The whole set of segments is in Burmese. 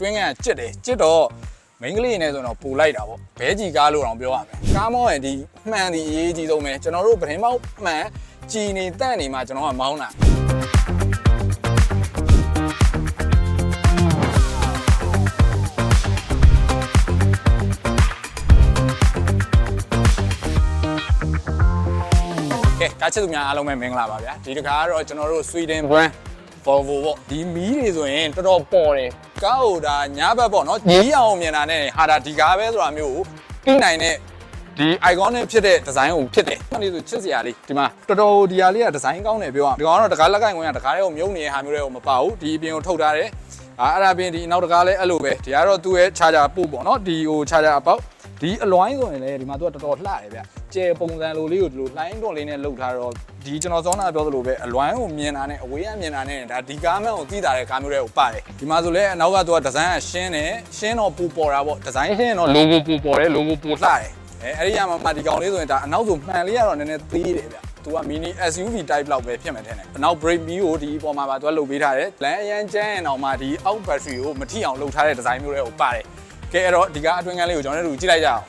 အတွင်းကကြစ်တယ်ကြစ်တော့မိန်းကလေးနေဆိုတော့ပူလိုက်တာပေါ့ဘဲကြီးကားလို့တော့ပြောရမယ်ကားမောင်းရင်ဒီမှန်ဒီအရေးကြီးဆုံးပဲကျွန်တော်တို့ပရင်မောက်မှန်ကြည်နေတန့်နေမှာကျွန်တော်ကမောင်းတာကဲကားချစ်သူများအားလုံးပဲမင်္ဂလာပါဗျာဒီတခါကတော့ကျွန်တော်တို့ Sweden brand Volvo ပေါ့ဒီမီးတွေဆိုရင်တော်တော်ပေါ်တယ် ကားဟိုဒါညာဘက်ပေါ့နော်ကြီးအောင်မြင်တာနဲ့ဟာဒါဒီကားပဲဆိုတာမျိုးကိုသိနိုင်တဲ့ဒီ icon နဲ့ဖြစ်တဲ့ဒီဇိုင်းကိုဖြစ်တယ်။အဲ့ဒီဆိုချစ်စရာလေးဒီမှာတော်တော်ဒီဟာလေးကဒီဇိုင်းကောင်းတယ်ပြောရအောင်ဒီကောင်ကတော့တကားလက်ကင်ဝင်ကတကားလေးကိုမြုပ်နေတဲ့ဟာမျိုးတွေကိုမပါဘူးဒီအပြင်ကိုထုတ်ထားတယ်။အာအဲ့ဒါပြင်ဒီနောက်တကားလေးအဲ့လိုပဲဒီကတော့သူ့ရဲ့ charger ပို့ပေါ့နော်ဒီဟို charger အပေါက်ဒီအလွိုင်းဆိုရင်လည်းဒီမှာသူကတော်တော်လှတယ်ဗျ။ကျဲပုံစံလိုလေးကိုဒီလိုလိုင်းတွန်လေးနဲ့လုပ်ထားတော့ ဒီကျွန်တော်စောနာပြောသလိုပဲအလွိုင်းကိုမြင်တာနဲ့အဝေးကမြင်တာနဲ့ဒါဒီကားမှန်ကိုသိတာတဲ့ကားမျိုးတွေကိုပါတယ်ဒီမှာဆိုလဲအနောက်ကသူကဒီဇိုင်းကရှင်းတယ်ရှင်းတော့ပူပေါ်တာပေါ့ဒီဇိုင်းရှင်းတော့ logo ပူပေါ်တယ် logo ပူလှတယ်အဲအဲ့ဒီရမှာမှဒီကောင်လေးဆိုရင်ဒါအနောက်ဆိုမှန်လေးကတော့နည်းနည်းသေးတယ်ဗျသူက mini SUV type လောက်ပဲဖြစ်မှထင်တယ်အနောက် brake wheel ကိုဒီအပေါ်မှာပါသူကလုပ်ပေးထားတယ်လမ်းအရန်ကျန်းရင်တော့မှဒီအောက် battery ကိုမထိအောင်လုပ်ထားတဲ့ဒီဇိုင်းမျိုးတွေကိုပါတယ်ကဲအဲ့တော့ဒီကားအတွင်းကန်းလေးကိုကျွန်တော်တို့ကြည့်လိုက်ကြအောင်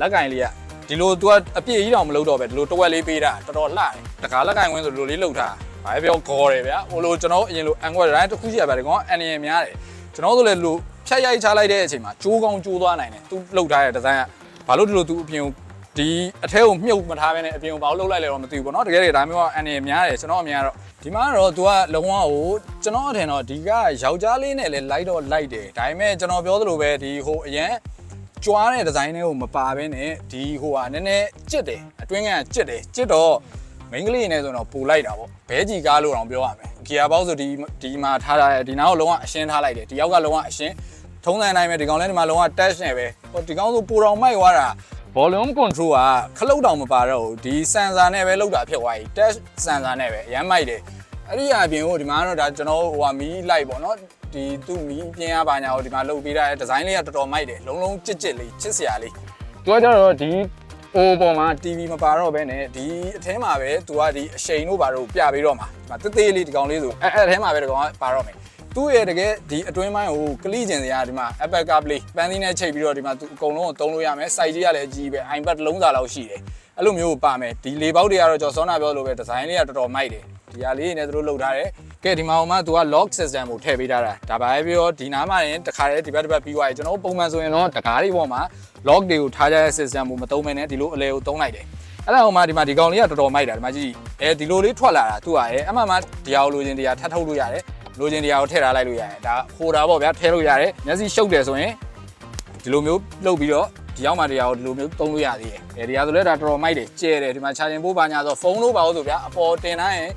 လက်ကင်လေးက ဒီလို तू အပြည့်ကြီးတော့မလုပ်တော့ပဲဒီလိုတဝက်လေးပေးတာတော်တော်လှတယ်တကားလက်ကင်ဝင်းဆိုဒီလိုလေးလှုပ်ထားဘာပဲပြောခေါ်တယ်ဗျာဟိုလိုကျွန်တော်အရင်လိုအန်ကွက်တိုင်းတစ်ခုရှိရပါတယ်ကောင်အန်ရများတယ်ကျွန်တော်တို့လည်းလိုဖြတ်ရိုက်ချလိုက်တဲ့အချိန်မှာကျိုးကောင်းကျိုးသွားနိုင်တယ် तू လှုပ်ထားတဲ့ဒီဇိုင်းကဘာလို့ဒီလို तू အပြင်ကိုဒီအထဲကိုမြုပ်မထားဘဲနဲ့အပြင်ကိုဘာလို့လှုပ်လိုက်လဲတော့မသိဘူးပေါ့နော်တကယ်တကယ်ဒါမျိုးကအန်ရများတယ်ကျွန်တော်အမြင်ကတော့ဒီမှာကတော့ तू ကလုံးဝဟိုကျွန်တော်အထင်တော့ဒီကယောက်ျားလေးနဲ့လည်းလိုက်တော့လိုက်တယ်ဒါပေမဲ့ကျွန်တော်ပြောသလိုပဲဒီဟိုအရင် ကြွားတဲ့ဒီဇိုင်းတွေကိုမပါဘဲနဲ့ဒီဟိုဟာနည်းနည်းကြစ်တယ်အတွင်းကကြစ်တယ်ကြစ်တော့မိန်းကလေးနေဆိုတော့ပူလိုက်တာပေါ့ဘဲကြီးကားလို့တော့ပြောရမယ်ဂီယာဘောက်ဆိုဒီဒီမှာထားထားတယ်ဒီနားကိုလုံးဝအရှင်းထားလိုက်တယ်ဒီယောက်ကလုံးဝအရှင်းထုံးစံတိုင်းပဲဒီကောင်လည်းဒီမှာလုံးဝ touch နဲ့ပဲဟိုဒီကောင်ဆိုပူတော်မိုက်သွားတာ volume control ကခလုတ်တောင်မပါတော့ဘူးဒီ sensor နဲ့ပဲလောက်တာဖြစ်သွားပြီ touch sensor နဲ့ပဲအရင်မိုက်တယ်အဲ့ဒီအပြင်ကိုဒီမှာကတော့ဒါကျွန်တော်ဟိုဟာမီးလိုက်ပေါ့နော် ဒီသူ့မီးပြင်းရပါညာကိုဒီမှာလုပ်ပေးထားတဲ့ဒီဇိုင်းလေးကတော်တော်မိုက်တယ်လုံးလုံးကြစ်ကြစ်လေးချစ်စရာလေးသူကကြတော့ဒီအိုးပေါ်မှာ TV မပါတော့ဘဲနဲ့ဒီအထဲမှာပဲသူကဒီအရှိန်တို့ဘာတို့ပြပေးတော့မှာဒီမှာတေးသေးလေးဒီကောင်လေးဆိုအဲ့အဲ့အထဲမှာပဲဒီကောင်ကပါတော့မယ်သူ့ရဲ့တကယ်ဒီအတွင်းပိုင်းကိုကလိကျင်စရာဒီမှာ Apple CarPlay ပန်းသီးနဲ့ချိန်ပြီးတော့ဒီမှာသူအကုန်လုံးကိုတုံးလို့ရမယ် size ကြီးကလည်းအကြီးပဲ iPad တစ်လုံးစာလောက်ရှိတယ်အဲ့လိုမျိုးပါမယ်ဒီလေပေါက်တွေကတော့ကျွန်တော်စောနာပြောလို့ပဲဒီဇိုင်းလေးကတော်တော်မိုက်တယ်ဒီဟာလေးနဲ့သူတို့လုပ်ထားတယ် ကဲဒီမှာဟိုမှာသူက lock system ကိုထည့်ပေးထားတာဒါပါပဲပြောဒီနားမှာရင်တခါတည်းဒီဘက်တစ်ဘက်ပြီးသွားရင်ကျွန်တော်ပုံမှန်ဆိုရင်တော့တကားတွေပေါ်မှာ lock တွေကိုထားကြတဲ့ system ကိုမသုံးမနဲ့ဒီလိုအလဲကိုသုံးလိုက်တယ်အဲ့ဒါဟိုမှာဒီမှာဒီကောင်လေးကတော်တော်မိုက်တာဒီမှာကြည့်အဲဒီလိုလေးထွက်လာတာသူကအဲအမှန်မှဒီဟာကိုလိုချင်တရားထပ်ထုတ်လို့ရတယ်လိုချင်တရားကိုထည့်ထားလိုက်လို့ရတယ်ဒါဟိုတာပေါ့ဗျာထည့်လို့ရတယ်မျက်စိရှုပ်တယ်ဆိုရင်ဒီလိုမျိုးလုပ်ပြီးတော့ဒီရောက်မှတရားကိုဒီလိုမျိုးသုံးလို့ရသေးတယ်အဲဒီဟာဆိုလဲဒါတော်တော်မိုက်တယ်ကျဲတယ်ဒီမှာ charging ပို့ပါညာဆိုဖုန်းလို့ပါလို့ဆိုဗျာအပေါ်တင်ထားရင်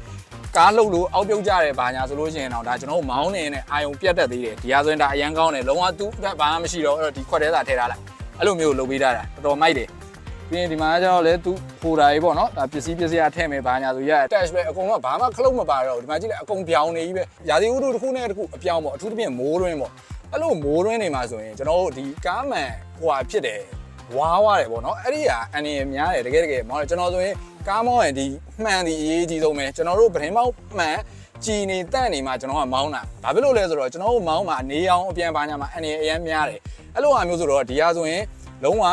ကားလှုပ်လို့အောက်ပြုတ်ကြတယ်ဘာညာဆိုလို့ရှိရင်တော့ဒါကျွန်တော်တို့မောင်းနေနဲ့အာယုံပြတ်တတ်သေးတယ်ဒီဟာဆိုရင်ဒါအရန်ကောင်းတယ်လုံးဝသူ့အတွက်ဘာမှမရှိတော့အဲ့တော့ဒီခွက်သေးတာထည့်ထားလိုက်အဲ့လိုမျိုးလုပ်ပေးထားတာတော်တော်မိုက်တယ်ပြီးရင်ဒီမှာကျတော့လေသူဖိုတာကြီးပေါ့နော်ဒါပစ္စည်းပစ္စည်းအထည့်မယ်ဘာညာဆိုရ attach ပဲအကုန်လုံးဘာမှခလုတ်မပါတော့ဘူးဒီမှာကြည့်လိုက်အကုန်ပြောင်းနေကြီးပဲရာသီဥတုတစ်ခုနဲ့တစ်ခုအပြောင်းပေါ့အထူးသဖြင့်မိုးတွင်းပေါ့အဲ့လိုမိုးတွင်းနေမှာဆိုရင်ကျွန်တော်တို့ဒီကားမှန်ဟိုဟာဖြစ်တယ် ဝါးဝါတယ်ပေါ့နော်အဲ့ဒီကအန်ရများတယ်တကယ်တကယ်မောင်းတယ်ကျွန်တော်ဆိုရင်ကားမောင်းရင်ဒီမှန်ဒီအရေးကြီးဆုံးပဲကျွန်တော်တို့ပရင်မောင်းမှန်ကြည်နေတန့်နေမှာကျွန်တော်ကမောင်းတာဘာဖြစ်လို့လဲဆိုတော့ကျွန်တော်တို့မောင်းမှာနေအောင်အပြန်ပါညာမှာအန်ရအရင်များတယ်အဲ့လိုအမျိုးဆိုတော့ဒီဟာဆိုရင်လုံးဝ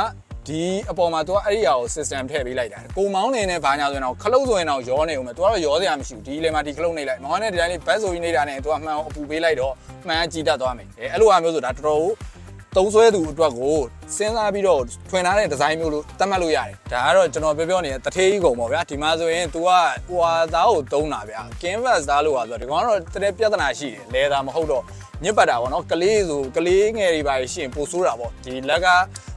ဒီအပေါ်မှာသူကအဲ့ဒီဟာကို system ထည့်ပေးလိုက်တာကိုမောင်းနေနဲ့ဘာညာဆိုရင်တော့ခလုတ်ဆိုရင်တော့ရောနေဦးမယ်သူကတော့ရောစရာမရှိဘူးဒီလေမှာဒီခလုတ်နေလိုက်မောင်းနဲ့ဒီတိုင်းလေးဘတ်ဆိုကြီးနေတာနဲ့သူကမှန်အပူပေးလိုက်တော့မှန်ကြည်တတ်သွားမယ်အဲအဲ့လိုအမျိုးဆိုတာတော်တော် သုံးဆွဲသူအတွက်ကိုစဉ်းစားပြီးတော့ထွင်ထားတဲ့ဒီဇိုင်းမျိုးလို့သတ်မှတ်လို့ရတယ်။ဒါကတော့ကျွန်တော်ပြောပြောနေတဲ့တထေးကြီးကုန်ပေါ့ဗျာ။ဒီမှာဆိုရင် तू ကဟိုဟာသားကိုသုံးတာဗျာ။ canvas သားလို့ဟာဆိုတော့ဒီကောင်ကတော့တကယ်ပြဿနာရှိတယ်။လဲတာမဟုတ်တော့ညစ်ပတ်တာပေါ့နော်။ကလေးဆိုကလေးငယ်တွေပါရှင်ပိုဆိုးတာပေါ့။ဒီလက်က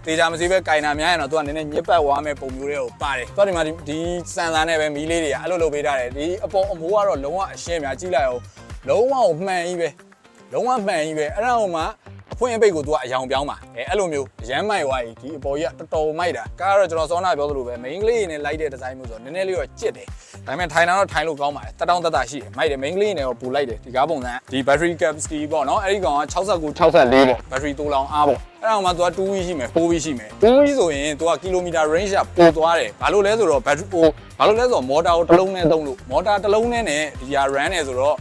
တေချာမစီပဲကင်တာများရင်တော့ तू ကနည်းနည်းညစ်ပတ်သွားမဲ့ပုံမျိုးတွေကိုပါတယ်။သူကဒီမှာဒီစန်စာနဲ့ပဲမီးလေးတွေကအဲ့လိုလုပ်ပေးထားတယ်။ဒီအပေါ်အမိုးကတော့လုံးဝအရှင်းများကြည့်လိုက်အောင်လုံးဝကိုမှန်ကြီးပဲ။လုံးဝမှန်ကြီးပဲ။အဲ့ဒါဟိုမှာ အဖွင့်အပိတ်ကိုသူကအယောင်ပြောင်းပါအဲအဲ့လိုမျိုးရမ်းမိုက်သွားပြီဒီအပေါ်ကြီးကတော်တော်မိုက်တာကားကတော့ကျွန်တော်စောနာပြောသလိုပဲ main ကလေးနဲ့လိုက်တဲ့ဒီဇိုင်းမျိုးဆိုတော့နည်းနည်းလေးတော့ကြစ်တယ်ဒါပေမဲ့ထိုင်တာတော့ထိုင်လို့ကောင်းပါတယ်တက်တောင်းတက်တာရှိတယ်မိုက်တယ် main ကလေးနဲ့တော့ပူလိုက်တယ်ဒီကားပုံစံဒီ battery capacity ပေါ့နော်အဲ့ဒီကောင်က69 64ပေါ့ battery တိုးလောင်အားပေါ့အဲ့ဒါမှ तू က2 week ရှိမယ်4 week ရှိမယ်2 week ဆိုရင် तू က kilometer range ကပိုသွားတယ်ဘာလို့လဲဆိုတော့ battery ဟိုဘာလို့လဲဆိုတော့ motor ကိုတစ်လုံးနဲ့သုံးလို့ motor တစ်လုံးနဲ့နဲ့ဒီဟာ run နေဆိုတော့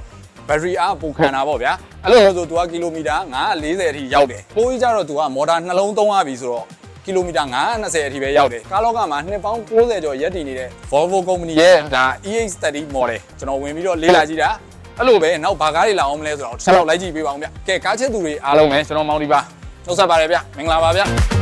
ဘက်ထရီအားပိုခံတာပေါ့ဗျာအဲ့လိုဆိုသူကကီလိုမီတာ940အထိရောက်တယ်ပိုးကြီးကြတော့သူကမော်တာနှလုံးသုံးရပြီဆိုတော့ကီလိုမီတာ920အထိပဲရောက်တယ်ကားလောကမှာနှစ်ပေါင်း60ကျော်ရပ်တည်နေတဲ့ Volvo company ရဲ့ဒါ EX30 model ကျွန်တော်ဝင်ပြီးတော့လေ့လာကြည့်တာအဲ့လိုပဲနောက်ဘာကားတွေလာအောင်မလဲဆိုတော့ဆက်လောက်လိုက်ကြည့်ပေးပါအောင်ဗျကဲကားချက်သူတွေအားလုံးပဲကျွန်တော်မောင်ဒီပါနှုတ်ဆက်ပါတယ်ဗျမင်္ဂလာပါဗျ